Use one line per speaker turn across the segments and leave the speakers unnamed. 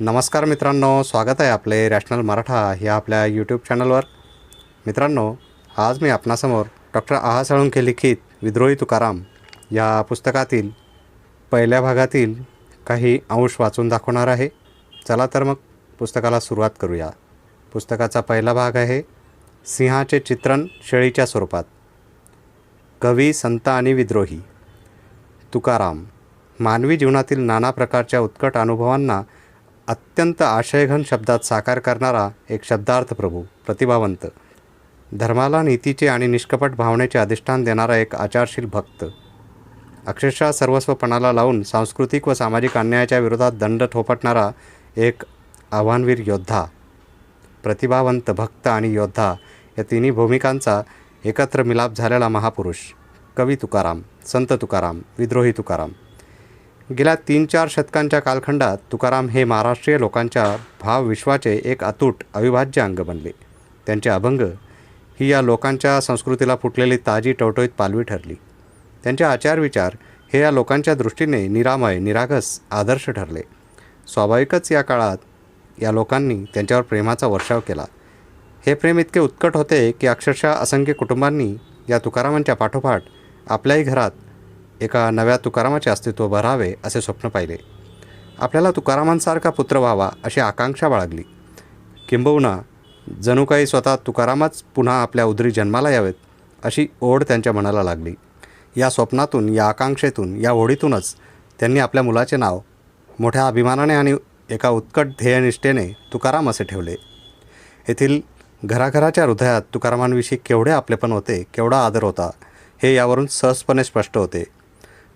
नमस्कार मित्रांनो स्वागत आहे आपले रॅशनल मराठा ह्या आपल्या यूट्यूब चॅनलवर. मित्रांनो आज मी आपणासमोर डॉक्टर आहा साळुंखे लिखित विद्रोही तुकाराम या पुस्तकातील पहिल्या भागातील काही अंश वाचून दाखवणार आहे. चला तर मग पुस्तकाला सुरुवात करूया. पुस्तकाचा पहिला भाग आहे सिंहाचे चित्रण शेळीच्या स्वरूपात. कवी संत आणि विद्रोही. तुकाराम मानवी जीवनातील नाना प्रकारच्या उत्कट अनुभवांना अत्यंत आशयघन शब्दात साकार करणारा एक शब्दार्थ प्रभू प्रतिभावंत. धर्माला नीतीचे आणि निष्कपट भावनेचे अधिष्ठान देणारा एक आचारशील भक्त. अक्षरशः सर्वस्वपणाला लावून सांस्कृतिक व सामाजिक अन्यायाच्या विरोधात दंड ठोपटणारा एक आव्हानवीर योद्धा प्रतिभावंत भक्त आणि योद्धा या तिन्ही भूमिकांचा एकत्र मिलाप झालेला महापुरुष कवी तुकाराम संत तुकाराम विद्रोही तुकाराम. गेल्या तीन चार शतकांच्या कालखंडात तुकाराम हे महाराष्ट्रीय लोकांच्या भावविश्वाचे एक अतूट अविभाज्य अंग बनले. त्यांचे अभंग ही या लोकांच्या संस्कृतीला फुटलेली ताजी टवटवीत पालवी ठरली. त्यांचे आचारविचार हे या लोकांच्या दृष्टीने निरामय निरागस आदर्श ठरले. स्वाभाविकच या काळात या लोकांनी त्यांच्यावर प्रेमाचा वर्षाव केला. हे प्रेम इतके उत्कट होते की अक्षरशः असंख्य कुटुंबांनी या तुकारामांच्या पाठोपाठ आपल्याही घरात एका नव्या तुकारामाचे अस्तित्व भरावे असे स्वप्न पाहिले. आपल्याला तुकारामांसारखा पुत्र व्हावा अशी आकांक्षा बाळगली. किंबहुना जणू काही स्वतः तुकारामच पुन्हा आपल्या उदरी जन्माला यावेत अशी ओढ त्यांच्या मनाला लागली. या स्वप्नातून या आकांक्षेतून या ओढीतूनच त्यांनी आपल्या मुलाचे नाव मोठ्या अभिमानाने आणि एका उत्कट ध्येयनिष्ठेने तुकाराम असे ठेवले. येथील घराघराच्या हृदयात तुकारामांविषयी केवढे आपलेपण होते केवढा आदर होता हे यावरून सहजपणे स्पष्ट होते.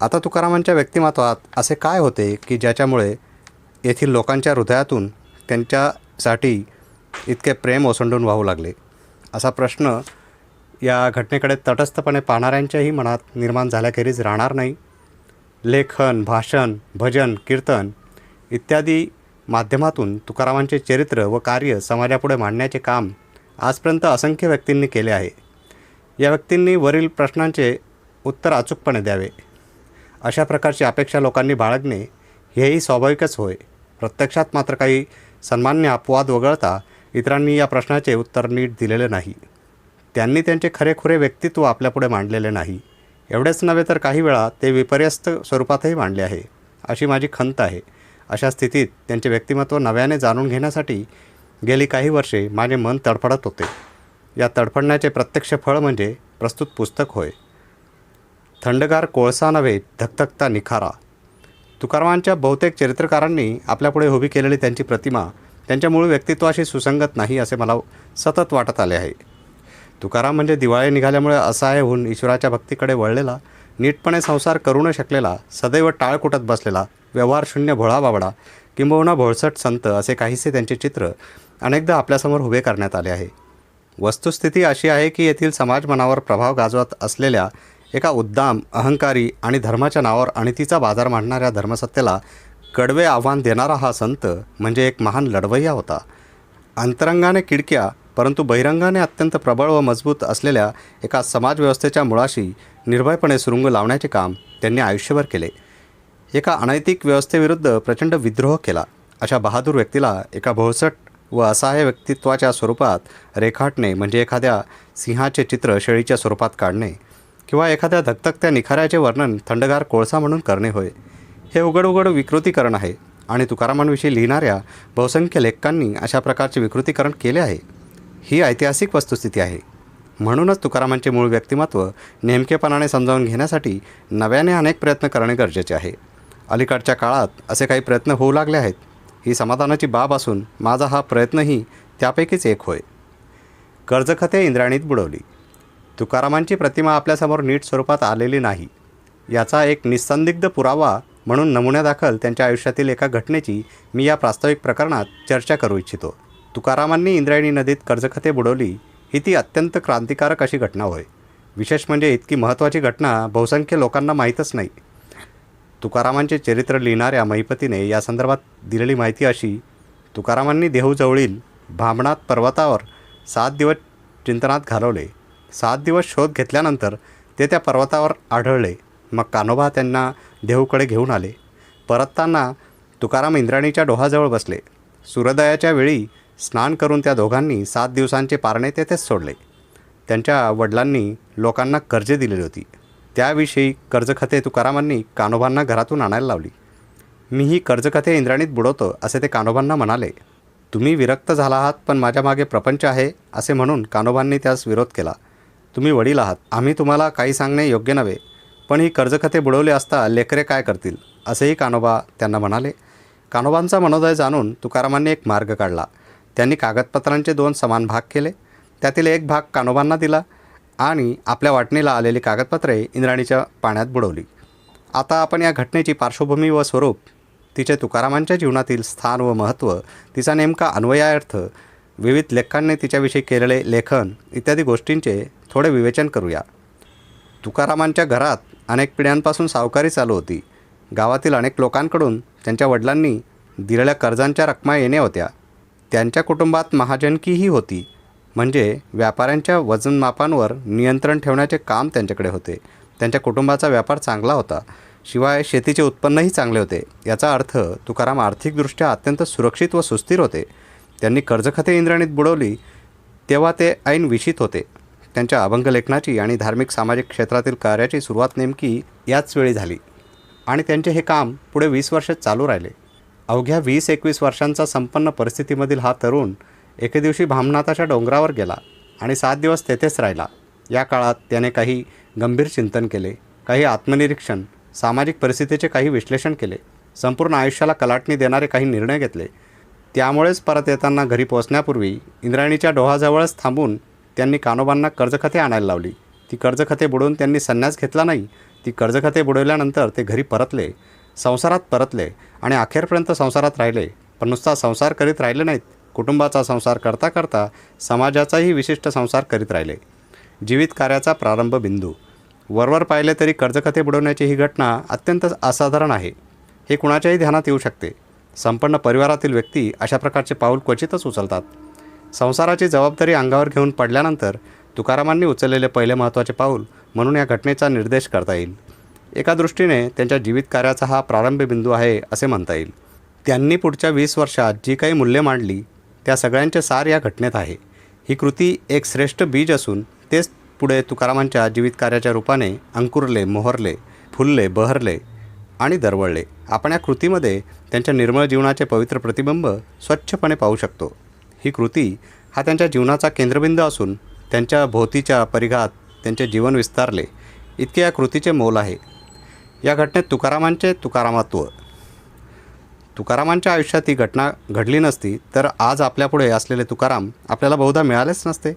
आता तुकारामांच्या व्यक्तिमत्वात असे काय होते की ज्याच्यामुळे येथील लोकांच्या हृदयातून त्यांच्यासाठी इतके प्रेम ओसंडून वाहू लागले? असा प्रश्न या घटनेकडे तटस्थपणे पाहणाऱ्यांच्याही मनात निर्माण झाल्याखेरीज राहणार नाही. लेखन भाषण भजन कीर्तन इत्यादी माध्यमातून तुकारामांचे चरित्र व कार्य समाजापुढे मांडण्याचे काम आजपर्यंत असंख्य व्यक्तींनी केले आहे. या व्यक्तींनी वरील प्रश्नांचे उत्तर अचूकपणे द्यावे. अशा प्रकारची अपेक्षा लोकांनी बाळगणे हेही स्वाभाविकच होय. प्रत्यक्षात मात्र काही सन्मान्य अपवाद वगळता इतरांनी या प्रश्नाचे उत्तर नीट दिलेले नाही. त्यांनी त्यांचे खरेखुरे व्यक्तित्व आपल्यापुढे मांडलेले नाही. एवढेच नव्हे तर काही वेळा ते विपर्यस्त स्वरूपातही मांडले आहे अशी माझी खंत आहे. अशा स्थितीत त्यांचे व्यक्तिमत्व नव्याने जाणून घेण्यासाठी गेली काही वर्षे माझे मन तडफडत होते. या तडफडण्याचे प्रत्यक्ष फळ म्हणजे प्रस्तुत पुस्तक होय. थंडगार कोळसा नव्हे धकधकता निखारा. तुकारामांच्या बहुतेक चरित्रकारांनी आपल्यापुढे उभी केलेली त्यांची प्रतिमा त्यांच्या मूळ व्यक्तित्वाशी सुसंगत नाही असे मला सतत वाटत आले आहे. तुकाराम म्हणजे दिवाळी निघाल्यामुळे असहाय्य होऊन ईश्वराच्या भक्तीकडे वळलेला नीटपणे संसार करू न शकलेला सदैव टाळकुटत बसलेला व्यवहारशून्य भोळा बाबडा किंबहुना भोळसट संत असे काहीसे त्यांचे चित्र अनेकदा आपल्यासमोर उभे करण्यात आले आहे. वस्तुस्थिती अशी आहे की येथील समाज मनावर प्रभाव गाजवत असलेल्या एका उद्दाम अहंकारी आणि धर्माच्या नावावर अणितीचा बाजार मांडणाऱ्या धर्मसत्तेला कडवे आव्हान देणारा हा संत म्हणजे एक महान लढवय्या होता. अंतरंगाने किडक्या परंतु बहिरंगाने अत्यंत प्रबळ व मजबूत असलेल्या एका समाजव्यवस्थेच्या मुळाशी निर्भयपणे सुरुंग लावण्याचे काम त्यांनी आयुष्यभर केले. एका अनैतिक व्यवस्थेविरुद्ध प्रचंड विद्रोह केला. अशा बहादूर व्यक्तीला एका भोळसट व असहाय्य व्यक्तित्वाच्या स्वरूपात रेखाटणे म्हणजे एखाद्या सिंहाचे चित्र शेळीच्या स्वरूपात काढणे. किंवा एखाद्या धकधकत्या निखाऱ्याचे वर्णन थंडगार कोळसा म्हणून करणे होय. हे उघड उघड विकृतीकरण आहे आणि तुकारामांविषयी लिहिणाऱ्या बहुसंख्य लेखकांनी अशा प्रकारचे विकृतीकरण केले आहे. ही ऐतिहासिक वस्तुस्थिती आहे. म्हणूनच तुकारामांचे मूळ व्यक्तिमत्व नेमकेपणाने समजावून घेण्यासाठी नव्याने अनेक प्रयत्न करणे गरजेचे आहे. अलीकडच्या काळात असे काही प्रयत्न होऊ लागले आहेत. ही समाधानाची बाब असून माझा हा प्रयत्नही त्यापैकीच एक होय. कर्जखते इंद्राणीत बुडवली. तुकारामांची प्रतिमा आपल्यासमोर नीट स्वरूपात आलेली नाही. याचा एक निस्संदिग्ध पुरावा म्हणून नमुन्यादाखल त्यांच्या आयुष्यातील एका घटनेची मी या प्रास्ताविक प्रकरणात चर्चा करू इच्छितो. तुकारामांनी इंद्रायणी नदीत कर्जखते बुडवली ही ती अत्यंत क्रांतिकारक अशी घटना होय. विशेष म्हणजे इतकी महत्त्वाची घटना बहुसंख्य लोकांना माहीतच नाही. तुकारामांचे चरित्र लिहिणाऱ्या महिपतीने या संदर्भात दिलेली माहिती अशी तुकारामांनी देहूजवळील भामणात पर्वतावर सात दिवस चिंतनात घालवले. सात दिवस शोध घेतल्यानंतर ते त्या पर्वतावर आढळले. मग कान्होबा त्यांना देहूकडे घेऊन आले. परतताना तुकाराम इंद्राणीच्या डोहाजवळ बसले. सूर्योदयाच्या वेळी स्नान करून त्या दोघांनी सात दिवसांचे पारणे तेथेच सोडले. त्यांच्या वडिलांनी लोकांना कर्जे दिलेली होती. त्याविषयी कर्जखते तुकारामांनी कान्होबांना घरातून आणायला लावली. मी ही कर्जकथे इंद्राणीत बुडवतो असे ते कान्होबांना म्हणाले. तुम्ही विरक्त झाला आहात पण माझ्या मागे प्रपंच आहे असे म्हणून कान्होबांनी त्यास विरोध केला. तुम्ही वडील आहात. आम्ही तुम्हाला काही सांगणे योग्य नव्हे. पण ही कर्जखते बुडवली असता लेकरे काय करतील? असेही कानोबा त्यांना म्हणाले. कानोबांचा मनोदय जाणून तुकारामांनी एक मार्ग काढला. त्यांनी कागदपत्रांचे दोन समान भाग केले. त्यातील एक भाग कानोबांना दिला आणि आपल्या वाटणीला आलेली कागदपत्रे इंद्राणीच्या पाण्यात बुडवली. आता आपण या घटनेची पार्श्वभूमी व स्वरूप तिचे तुकारामांच्या जीवनातील स्थान व महत्त्व तिचा नेमका अन्वयार्थ विविध लेखकांनी तिच्याविषयी केलेले लेखन इत्यादी गोष्टींचे थोडे विवेचन करूया. तुकारामांच्या घरात अनेक पिढ्यांपासून सावकारी चालू होती. गावातील अनेक लोकांकडून त्यांच्या वडिलांनी दिलेल्या कर्जांच्या रकमा येणे होत्या. त्यांच्या कुटुंबात महाजनकीही होती. म्हणजे व्यापाऱ्यांच्या वजनमापांवर नियंत्रण ठेवण्याचे काम त्यांच्याकडे होते. त्यांच्या कुटुंबाचा व्यापार चांगला होता. शिवाय शेतीचे उत्पन्नही चांगले होते. याचा अर्थ तुकाराम आर्थिकदृष्ट्या अत्यंत सुरक्षित व सुस्थिर होते. त्यांनी कर्जखते इंद्राणीत बुडवली. तेव्हा ते ऐन विषित होते. त्यांच्या अभंग लेखनाची आणि धार्मिक सामाजिक क्षेत्रातील कार्याची सुरुवात नेमकी याच वेळी झाली. आणि त्यांचे हे काम पुढे वीस वर्ष चालू राहिले. अवघ्या वीस एकवीस वर्षांचा संपन्न परिस्थितीमधील हा तरुण एके दिवशी भामनाथाच्या डोंगरावर गेला आणि सात दिवस तेथेच राहिला. या काळात त्याने काही गंभीर चिंतन केले काही आत्मनिरीक्षण सामाजिक परिस्थितीचे काही विश्लेषण केले संपूर्ण आयुष्याला कलाटणी देणारे काही निर्णय घेतले. त्यामुळेच परत येताना घरी पोहोचण्यापूर्वी इंद्रायणीच्या डोहाजवळच थांबून त्यांनी कानोबांना कर्जखते आणायला लावली. ती कर्जखते बुडवून त्यांनी संन्यास घेतला नाही. ती कर्जखते बुडवल्यानंतर ते घरी परतले. संसारात परतले आणि अखेरपर्यंत संसारात राहिले. पण नुसता संसार करीत राहिले नाहीत. कुटुंबाचा संसार करता करता समाजाचाही विशिष्ट संसार करीत राहिले. जीवित कार्याचा प्रारंभ बिंदू. वरवर पाहिले तरी कर्जखते बुडवण्याची ही घटना अत्यंत असाधारण आहे. हे कुणाच्याही ध्यानात येऊ शकते. संपन्न परिवारातील व्यक्ती अशा प्रकारचे पाऊल क्वचितच उचलतात. संसाराची जबाबदारी अंगावर घेऊन पडल्यानंतर तुकारामांनी उचललेले पहिले महत्त्वाचे पाऊल म्हणून या घटनेचा निर्देश करता येईल. एका दृष्टीने त्यांच्या जीवित कार्याचा हा प्रारंभी बिंदू आहे असे म्हणता येईल. त्यांनी पुढच्या वीस वर्षात जी काही मूल्ये मांडली त्या सगळ्यांचे सार या घटनेत आहे. ही कृती एक श्रेष्ठ बीज असून तेच पुढे तुकारामांच्या जीवित कार्याच्या रूपाने अंकुरले मोहरले फुलले बहरले आणि दरवळले. आपण या कृतीमध्ये त्यांच्या निर्मळ जीवनाचे पवित्र प्रतिबिंब स्वच्छपणे पाहू शकतो. ही कृती हा त्यांच्या जीवनाचा केंद्रबिंदू असून त्यांच्या भोवतीच्या परिघात त्यांचे जीवन विस्तारले. इतके या कृतीचे मोल आहे. या घटनेत तुकारामांचे तुकारामात्व. तुकारामांच्या आयुष्यात ही घटना घडली नसती तर आज आपल्यापुढे असलेले तुकाराम आपल्याला बहुधा मिळालेच नसते.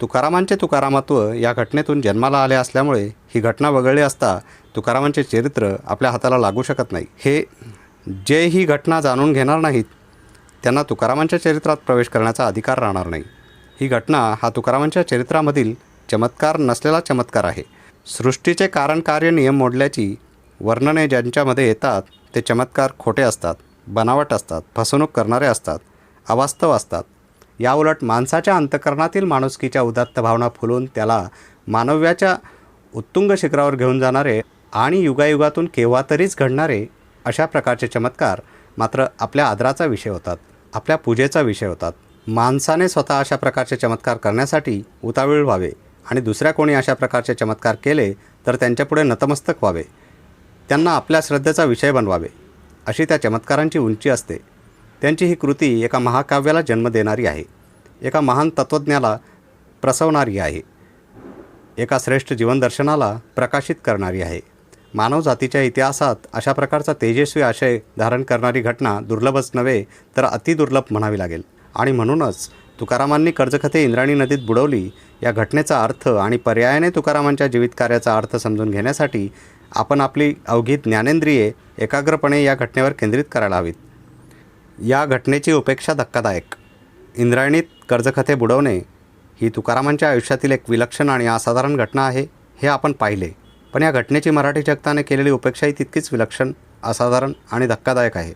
तुकारामांचे तुकारामत्व या घटनेतून जन्माला आले असल्यामुळे ही घटना वगळली असता तुकारामांचे चरित्र आपल्या हाताला लागू शकत नाही. हे जे ही घटना जाणून घेणार नाहीत त्यांना तुकारामांच्या चरित्रात प्रवेश करण्याचा अधिकार राहणार नाही. ही घटना हा तुकारामांच्या चरित्रामधील चमत्कार नसलेला चमत्कार आहे. सृष्टीचे कारण कार्य नियम मोडल्याची वर्णने ज्यांच्यामध्ये येतात ते चमत्कार खोटे असतात बनावट असतात फसवणूक करणारे असतात अवास्तव असतात. याउलट माणसाच्या अंतकरणातील माणुसकीच्या उदात्त भावना फुलून त्याला मानव्याच्या उत्तुंग शिखरावर घेऊन जाणारे आणि युगायुगातून केव्हा तरीच घडणारे अशा प्रकारचे चमत्कार मात्र आपल्या आदराचा विषय होतात. आपल्या पूजेचा विषय होतात. माणसाने स्वतः अशा प्रकारचे चमत्कार करण्यासाठी उतावीळ व्हावे आणि दुसऱ्या कोणी अशा प्रकारचे चमत्कार केले तर त्यांच्यापुढे नतमस्तक व्हावे. त्यांना आपल्या श्रद्धेचा विषय बनवावे. अशी त्या चमत्कारांची उंची असते. त्यांची ही कृती एका महाकाव्याला जन्म देणारी आहे. एका महान तत्त्वज्ञाला प्रसवणारी आहे. एका श्रेष्ठ जीवनदर्शनाला प्रकाशित करणारी आहे. मानवजातीच्या इतिहासात अशा प्रकारचा तेजस्वी आशय धारण करणारी घटना दुर्लभच नव्हे तर अतिदुर्लभ म्हणावी लागेल. आणि म्हणूनच तुकारामांनी कर्जखते इंद्राणी नदीत बुडवली या घटनेचा अर्थ आणि पर्यायाने तुकारामांच्या जीवितकार्याचा अर्थ समजून घेण्यासाठी आपण आपली अवघी ज्ञानेंद्रिये एकाग्रपणे या घटनेवर केंद्रित करायला हवीत. या घटनेची उपेक्षा धक्कादायक. इंद्रायणीत कर्जखते बुडवणे ही तुकारामांच्या आयुष्यातील एक विलक्षण आणि असाधारण घटना आहे हे आपण पाहिले. पण या घटनेची मराठी जगताने केलेली उपेक्षाही तितकीच विलक्षण असाधारण आणि धक्कादायक आहे.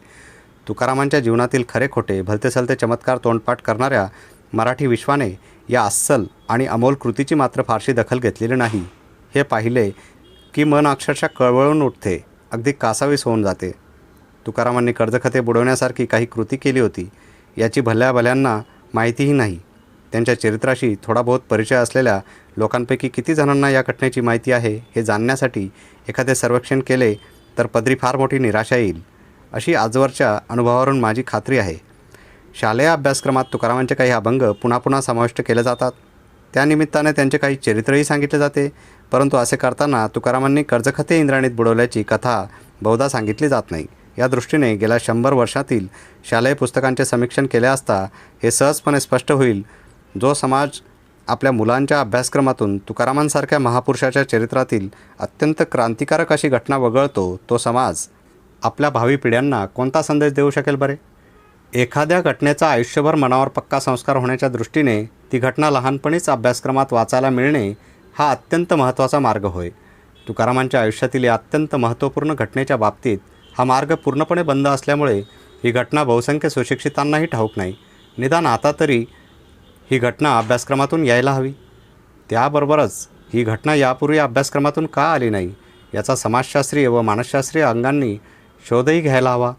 तुकारामांच्या जीवनातील खरे खोटे भलतेसलते चमत्कार तोंडपाठ करणाऱ्या मराठी विश्वाने या अस्सल आणि अमोल कृतीची मात्र फारशी दखल घेतलेली नाही. हे पाहिले की मन अक्षरशः कळवळून उठते अगदी कासावीस होऊन जाते. तुकारामांनी कर्जखते बुडवण्यासारखी काही कृती केली होती याची भल्या भल्यांना माहितीही नाही. त्यांच्या चरित्राशी थोडा बहुत परिचय असलेल्या लोकांपैकी किती जणांना या घटनेची माहिती आहे हे जाणण्यासाठी एखादे सर्वेक्षण केले तर पदरी फार मोठी निराशा येईल अशी आजवरच्या अनुभवावरून माझी खात्री आहे. शालेय अभ्यासक्रमात तुकारामांचे काही अभंग पुन्हा पुन्हा समाविष्ट केले जातात. त्यानिमित्ताने त्यांचे काही चरित्रही सांगितले जाते परंतु असे करताना तुकारामांनी कर्जखते इंद्राणीत बुडवल्याची कथा बहुधा सांगितली जात नाही. या दृष्टीने गेल्या शंभर वर्षातील शालेय पुस्तकांचे समीक्षण केले असता हे सहजपणे स्पष्ट होईल जो समाज आपल्या मुलांच्या अभ्यासक्रमातून तुकारामांसारख्या महापुरुषाच्या चरित्रातील अत्यंत क्रांतिकारक अशी घटना वगळतो तो समाज आपल्या भावी पिढ्यांना कोणता संदेश देऊ शकेल बरे? एखाद्या घटनेचा आयुष्यभर मनावर पक्का संस्कार होण्याच्या दृष्टीने ती घटना लहानपणीच अभ्यासक्रमात वाचायला मिळणे हा अत्यंत महत्त्वाचा मार्ग होय. तुकारामांच्या आयुष्यातील या अत्यंत महत्त्वपूर्ण घटनेच्या बाबतीत हा मार्ग पूर्णपणे बंद असल्यामुळे ही घटना बहुसंख्य सुशिक्षितांनाही ठाऊक नाही. निदान आता तरी ही घटना अभ्यासक्रमातून यायला हवी. त्याबरोबरच ही घटना यापूर्वी अभ्यासक्रमातून का आली नाही याचा समाजशास्त्रीय व मानसशास्त्रीय अंगांनी शोधही घ्यायला हवा.